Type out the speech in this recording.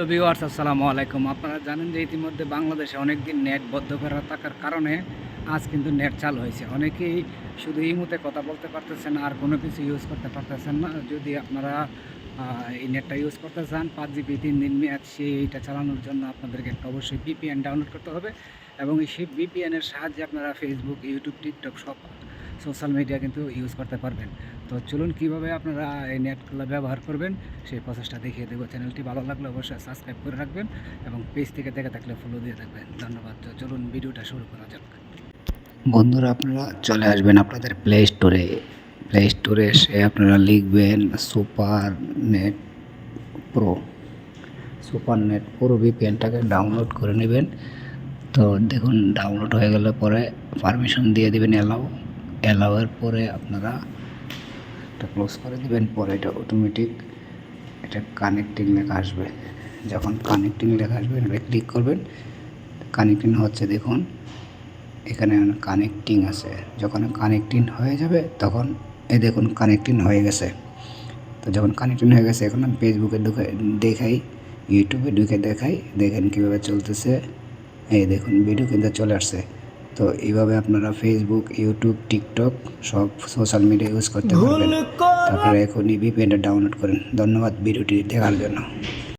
তো ভিউয়ার্স আসসালামু আলাইকুম। আপনারা জানেন যে ইতিমধ্যে বাংলাদেশে অনেক দিন নেট বদ্ধ করা থাকার কারণে আজ কিন্তু নেট চালু হয়েছে। অনেকেই শুধু ইমুতে কথা বলতে পারতেছেন, আর কোনো কিছু ইউজ করতে পারতেছেন না। যদি আপনারা এই নেটটা ইউজ করতে চান, পাঁচ জিবি তিন দিন মেয়াদ সেইটা চালানোর জন্য আপনাদেরকে একটা অবশ্যই ভিপিএন ডাউনলোড করতে হবে। এবং এই সেই ভিপিএনের সাহায্যে আপনারা ফেসবুক ইউটিউব টিকটক সব সোশ্যাল মিডিয়া কিন্তু ইউজ করতে পারবেন। তো চলুন কীভাবে আপনারা এই নেটগুলো ব্যবহার করবেন, সেই প্রসেসটা দেখিয়ে দেবো। চ্যানেলটি ভালো লাগলে অবশ্যই সাবস্ক্রাইব করে রাখবেন এবং পেজ থেকে দেখে থাকলে ফলো দিয়ে থাকবেন। ধন্যবাদ। তো চলুন ভিডিওটা শুরু করা যাক। বন্ধুরা, আপনারা চলে আসবেন আপনাদের প্লে স্টোরে প্লে স্টোরে এসে আপনারা লিখবেন super net pro super net pro ভিপিএনটাকে download করে নেবেন। তো দেখুন ডাউনলোড হয়ে গেলে পরে পারমিশন দিয়ে দেবেন অ্যালাউ অ্যালাউয়ের পরে আপনারা এটা ক্লোজ করে দেবেন, পরে এটা অটোমেটিক এটা কানেক্টিং লেখা আসবে। যখন কানেক্টিং লেখা আসবে এটা ক্লিক করবেন। কানেক্টিং হচ্ছে দেখুন, এখানে কানেক্টিং আছে। যখন কানেক্টিং হয়ে যাবে, তখন এই দেখুন কানেক্টিং হয়ে গেছে। তো যখন কানেক্টিং হয়ে গেছে, এখন আমি ফেসবুকে দেখাই ইউটিউবে ঢুকে দেখাই, দেখেন কীভাবে চলতেছে। এই দেখুন ভিডিও কিন্তু চলে আসছে। তো এইভাবে আপনারা ফেসবুক ইউটিউব টিকটক সব সোশ্যাল মিডিয়া ইউজ করতে পারবেন। তারপরে এখনই ভিপিএনটা ডাউনলোড করেন। ধন্যবাদ ভিডিওটি দেখার জন্য।